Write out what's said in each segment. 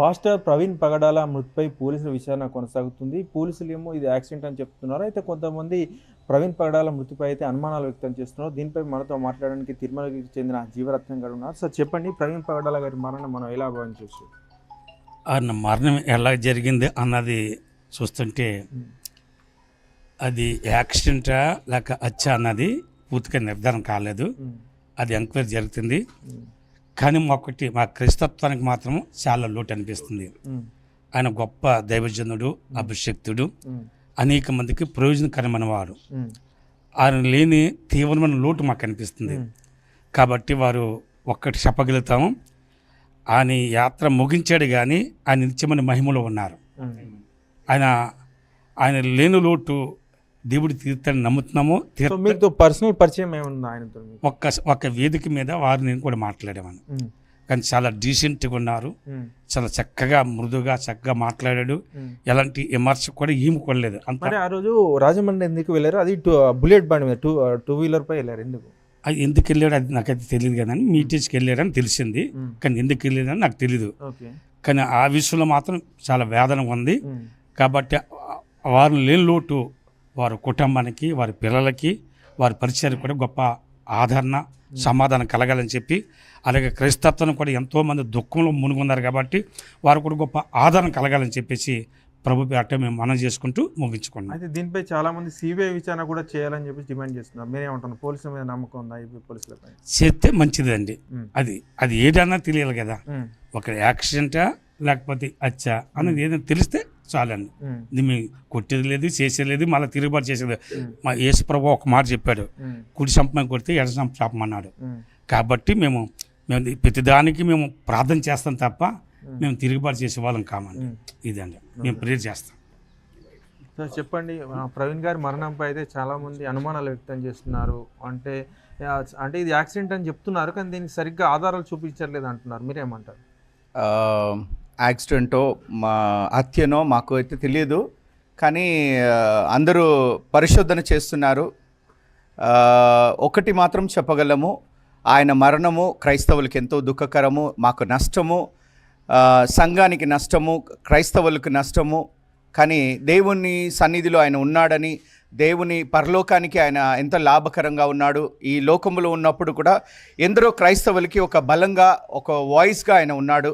Pastor Praveen పగడాల మృతిపై పోలీసుల విచారణ కొనసాగుతుంది. పోలీసులు ఏమో ఇది యాక్సిడెంట్ అని చెప్తున్నారు. అయితే కొంతమంది ప్రవీణ్ పగడాల మృతిపై అయితే అనుమానాలు వ్యక్తం చేస్తున్నారు. దీనిపై మనతో మాట్లాడడానికి తిరుమలకి చెందిన జీవరత్నం గారు ఉన్నారు. సార్ చెప్పండి ప్రవీణ్ పగడాల గారి మరణం మనం ఎలా భావించవచ్చు? ఆయన మరణం ఎలా జరిగింది అన్నది చూస్తుంటే అది యాక్సిడెంటా లేక హత్య అన్నది పూర్తిగా నిర్ధారణ కాలేదు. అది ఎంక్వైరీ జరుగుతుంది. కానీ ఒకటి మా క్రైస్తత్వానికి మాత్రం చాలా లోటు అనిపిస్తుంది. ఆయన గొప్ప దైవజనుడు అభిషక్తుడు అనేక మందికి ప్రయోజనకరమైన వాడు ఆయన లేని తీవ్రమైన లోటు మాకు అనిపిస్తుంది. కాబట్టి వారు ఒక్కటి చెప్పగలుగుతాము. ఆయన యాత్ర ముగించాడు కానీ ఆయన నిత్యమైన మహిమలో ఉన్నారు. ఆయన ఆయన లేని లోటు దేవుడి తీర్థాన్ని నమ్ముతున్నాము మీకు పర్సనల్ పరిచయం ఏముంది ఆయనతో ఒక్క ఒక్క వేదిక మీద వారు నేను కూడా మాట్లాడేవాను కానీ చాలా డీసెంట్గా ఉన్నారు. చాలా చక్కగా మృదుగా చక్కగా మాట్లాడాడు. ఎలాంటి విమర్శ కూడా ఈముకోలేదు అంత మరి ఆ రోజు రాజమండ్రి ఎందుకు వెళ్ళారు? అది బుల్లెట్ బండి మీద టూ టూ వీలర్ పై వెళ్ళారు ఎందుకు? అది ఎందుకు వెళ్ళాడు అది నాకైతే తెలియదు కానీ మీటింగ్స్కి వెళ్ళాడని తెలిసింది. కానీ ఎందుకు వెళ్ళాడని నాకు తెలియదు కానీ ఆ విషయంలో మాత్రం చాలా వేదన ఉంది. కాబట్టి వారు లేని లోటు వారి కుటుంబానికి వారి పిల్లలకి వారి పరిచయానికి కూడా గొప్ప ఆదరణ సమాధానం కలగాలని చెప్పి అలాగే క్రైస్తత్వం కూడా ఎంతోమంది దుఃఖంలో మునుగున్నారు కాబట్టి వారు కూడా గొప్ప ఆదరణ కలగాలని చెప్పేసి ప్రభు పేట మేము మనం చేసుకుంటూ ముగించుకున్నాం. అయితే దీనిపై చాలా మంది సిబిఐ విచారణ కూడా చేయాలని చెప్పి డిమాండ్ చేస్తున్నారు. మీరేమంటున్నారు? పోలీసుల మీద నమ్మకం ఉందా పోలీసులపై చేస్తే మంచిదండి. అది అది ఏదన్నా తెలియాలి కదా. ఒక యాక్సిడెంటా లేకపోతే అచ్చా అనేది ఏదైనా తెలిస్తే చాలండి. మేము కొట్టేది లేదు చేసేది లేదు మళ్ళీ తిరుగుబాటు చేసేది మా యేసు ప్రభు ఒక మాట చెప్పాడు. కుడి సంపమని కొడితే ఎడ సంప చాపమన్నాడు. ఉమ్, కాబట్టి మేము మేము ప్రతిదానికి మేము ప్రార్థన చేస్తాం తప్ప మేము తిరుగుబాటు చేసే వాళ్ళం కామండి. ఇదండి. మేము ప్రేర్ చేస్తాం. సార్ చెప్పండి ప్రవీణ్ గారి మరణంపై అయితే చాలా మంది అనుమానాలు వ్యక్తం చేస్తున్నారు. అంటే అంటే ఇది యాక్సిడెంట్ అని చెప్తున్నారు కానీ దీనికి సరిగ్గా ఆధారాలు చూపించట్లేదు అంటున్నారు. మీరేమంటారు? ఆ, యాక్సిడెంటో మా హత్యనో మాకు అయితే తెలియదు కానీ అందరూ పరిశోధన చేస్తున్నారు. ఒకటి మాత్రం చెప్పగలము. ఆయన మరణము క్రైస్తవులకు ఎంతో దుఃఖకరము మాకు నష్టము. సంఘానికి నష్టము క్రైస్తవులకు నష్టము. కానీ దేవుని సన్నిధిలో ఆయన ఉన్నాడని దేవుని పరలోకానికి ఆయన ఎంత లాభకరంగా ఉన్నాడు ఈ లోకములో ఉన్నప్పుడు కూడా ఎందరో క్రైస్తవులకి ఒక బలంగా ఒక వాయిస్గా ఆయన ఉన్నాడు.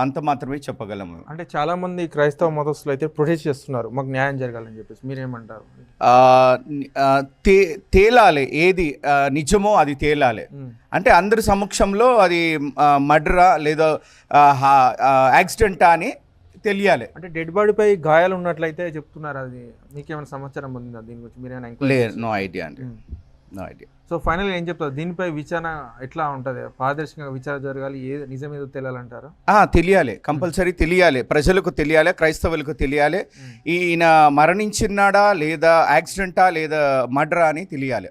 అంత మాత్రమే చెప్పగలము. అంటే చాలా మంది క్రైస్తవ మతస్థులు అయితే ప్రొటెస్ట్ చేస్తున్నారు. మాకు న్యాయం జరగాలని చెప్పేసి మీరేమంటారు? తే తేలాలి. ఏది నిజమో అది తేలాలి. అంటే అందరి సమక్షంలో అది మర్డరా లేదా యాక్సిడెంటా అని తెలియాలి. అంటే డెడ్ బాడీపై గాయాలు ఉన్నట్లయితే చెప్తున్నారు అది. మీకేమైనా సమాచారం ఉందా దీని గురించి? మీరేమైనా లే ఎంక్వైరీ నో ఐడియా అండి. నో ఐడియా సో ఫైనల్ ఏం చెప్తారు? దీనిపై విచారణ ఎట్లా ఉంటుంది? పారదర్శకంగా విచారణ జరగాలి ఏ నిజం ఏదో తెలియాలంటారు తెలియాలి. కంపల్సరీ తెలియాలి. ప్రజలకు తెలియాలి క్రైస్తవులకు తెలియాలి. ఈయన మరణించినాడా లేదా యాక్సిడెంటా లేదా మర్డరా అని తెలియాలి.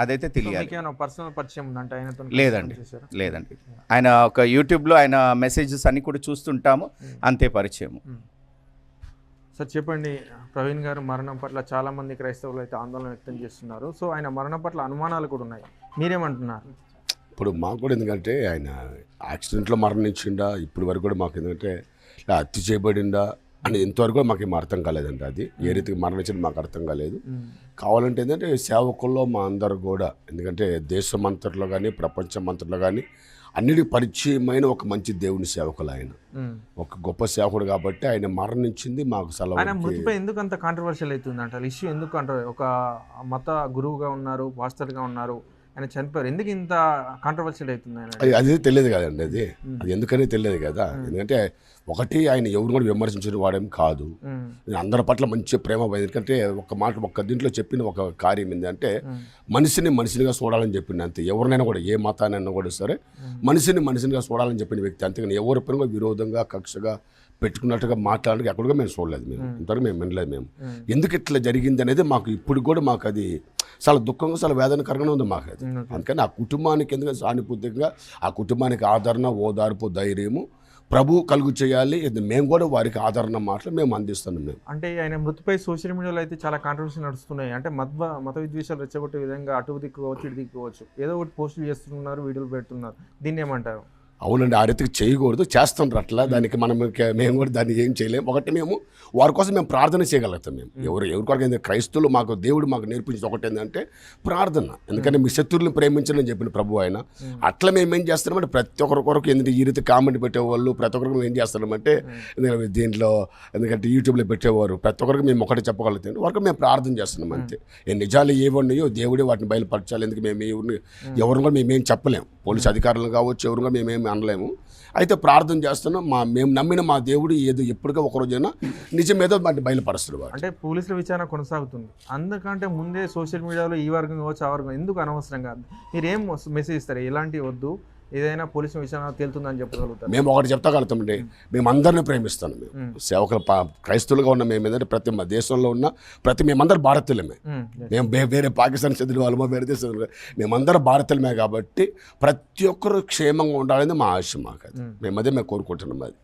అదైతే తెలియాలి. పర్సనల్ పరిచయం ఉందంటే? ఆయనతో లేదండి. లేదండి. ఆయన ఒక యూట్యూబ్లో ఆయన మెసేజెస్ అన్ని కూడా చూస్తుంటాము. అంతే పరిచయం సార్ చెప్పండి. ప్రవీణ్ గారు మరణం పట్ల చాలా మంది క్రైస్తవులు అయితే ఆందోళన వ్యక్తం చేస్తున్నారు. సో ఆయన మరణం పట్ల అనుమానాలు కూడా ఉన్నాయి. మీరేమంటున్నారు? ఇప్పుడు మాకు కూడా ఎందుకంటే ఆయన యాక్సిడెంట్లో మరణించిండా ఇప్పుడు వరకు కూడా మాకు ఎందుకంటే హత్య చేయబడిందా అని ఎంతవరకు కూడా మాకు ఏం అర్థం కాలేదండి అది. ఏ రీతికి మరణించింది మాకు అర్థం కాలేదు. కావాలంటే ఏంటంటే సేవకుల్లో మా అందరు కూడా ఎందుకంటే దేశం అంతట్లో కానీ ప్రపంచం అంతట్లో కానీ అన్నిటికి పరిచయమైన ఒక మంచి దేవుని సేవకులు ఆయన. ఒక గొప్ప సేవకుడు కాబట్టి ఆయన మరణించింది మాకు ఆయన సెలవు మృతిపై ఎందుకు అంత కాంట్రవర్షియల్ అవుతుంది అంటారు ఇష్యూ ఎందుకు ఒక మత గురువుగా ఉన్నారు పాస్టర్గా ఉన్నారు ఆయన చనిపోయారు. ఎందుకు ఇంత కాంట్రవర్షియల్ అవుతుంది అది తెలియదు కదండి అది. అది ఎందుకనే తెలియదు కదా? ఎందుకంటే ఒకటి ఆయన ఎవరు కూడా విమర్శించిన వాడేం కాదు. అందరి పట్ల మంచి ప్రేమ పోయింది. ఎందుకంటే ఒక మాట ఒక దీంట్లో చెప్పిన ఒక కార్యం ఏంటంటే మనిషిని మనిషినిగా చూడాలని చెప్పింది అంతే. ఎవరినైనా కూడా ఏ మతానైనా కూడా సరే. మనిషిని మనిషినిగా చూడాలని చెప్పిన వ్యక్తి అంతేగాని ఎవరి పైన విరోధంగా కక్షగా పెట్టుకున్నట్టుగా మాట్లాడడానికి ఎక్కడిగా మేము చూడలేదు మేము. ఇంతవరకు మేము వినలేదు మేము. ఎందుకు ఇట్లా జరిగింది అనేది మాకు ఇప్పుడు కూడా మాకు అది చాలా దుఃఖంగా చాలా వేదనకరంగా ఉంది మాకు అది. అందుకని ఆ కుటుంబానికి ఎందుకంటే సానుభూతిగా ఆ కుటుంబానికి ఆదరణ ఓదార్పు ధైర్యము ప్రభు కలుగు చేయాలి. ఇది మేము కూడా వారికి ఆదరణ మాటలు మేము అందిస్తున్నాం మేము. అంటే ఆయన మృతిపై సోషల్ మీడియాలో అయితే చాలా కాంట్రవర్సీ నడుస్తున్నాయి. అంటే మత మత విద్వేషాలు రెచ్చగొట్టే విధంగా అటు దిక్కుకోవచ్చు ఇటు దిక్కుకోవచ్చు ఏదో ఒకటి పోస్టులు చేస్తున్నారు వీడియోలు పెడుతున్నారు. దీన్ని ఏమంటారు? అవునండి ఆ రీతికి చేయకూడదు చేస్తుంటారు అట్లా. దానికి మనం మేము కూడా దాన్ని ఏం చేయలేము ఒకటి మేము వారి కోసం మేము ప్రార్థన చేయగలుగుతాం మేము. ఎవరు ఎవరి కొరకు ఏంటంటే క్రైస్తవులు మాకు దేవుడు మాకు నేర్పించింది ఒకటి ఏంటంటే ప్రార్థన. ఎందుకంటే మీ శత్రువులను ప్రేమించని చెప్పిన ప్రభు ఆయన. అట్లా మేము ఏం చేస్తున్నామంటే ప్రతి ఒక్కరి కొరకు ఎందుకంటే ఈ రీతి కామెంట్ పెట్టేవాళ్ళు ప్రతి ఒక్కరికి మేము ఏం చేస్తున్నామంటే ఎందుకంటే దీంట్లో ఎందుకంటే యూట్యూబ్లో పెట్టేవారు ప్రతి ఒక్కరికి మేము ఒకటి చెప్పగలుగుతాం. వరకు మేము ప్రార్థన చేస్తున్నాం అంతే. ఏ నిజాలు ఏవి ఉన్నాయో దేవుడే వాటిని బయలుపరచాలి. ఎందుకు మేము ఎవరిని ఎవరిని కూడా మేమేం చెప్పలేము పోలీస్ అధికారులు కావచ్చు ఎవరు కూడా మేమేమి అనలేము. అయితే ప్రార్థన చేస్తున్నాం మా మేము నమ్మిన మా దేవుడు ఏదో ఎప్పటికో ఒక రోజైనా నిజం ఏదో వాటిని బయలుపరుస్తాడు వాడు. అంటే పోలీసుల విచారణ కొనసాగుతుంది. అందుకంటే ముందే సోషల్ మీడియాలో ఈ వర్గం కావచ్చు ఆ వర్గం ఎందుకు అనవసరంగా? మీరు ఏం మెసేజ్ ఇస్తారు? ఎలాంటి వద్దు? ఏదైనా పోలీసుల విచారణ తేలుతుందని చెప్పగలుగుతారు? మేము ఒకటి చెప్తాగలుగుతామండి మేము అందరిని ప్రేమిస్తాను మేము. సేవకులు క్రైస్తవులుగా ఉన్న మేము ఏంటంటే ప్రతి మా దేశంలో ఉన్న ప్రతి మేమందరం భారతీయులమే. మేము వేరే పాకిస్తాన్ చెందిన వాళ్ళమో వేరే దేశం మేమందరం భారతీయులమే కాబట్టి ప్రతి ఒక్కరు క్షేమంగా ఉండాలని మా ఆశ మాకు అది మేము అదే మేము కోరుకుంటున్నాం అది.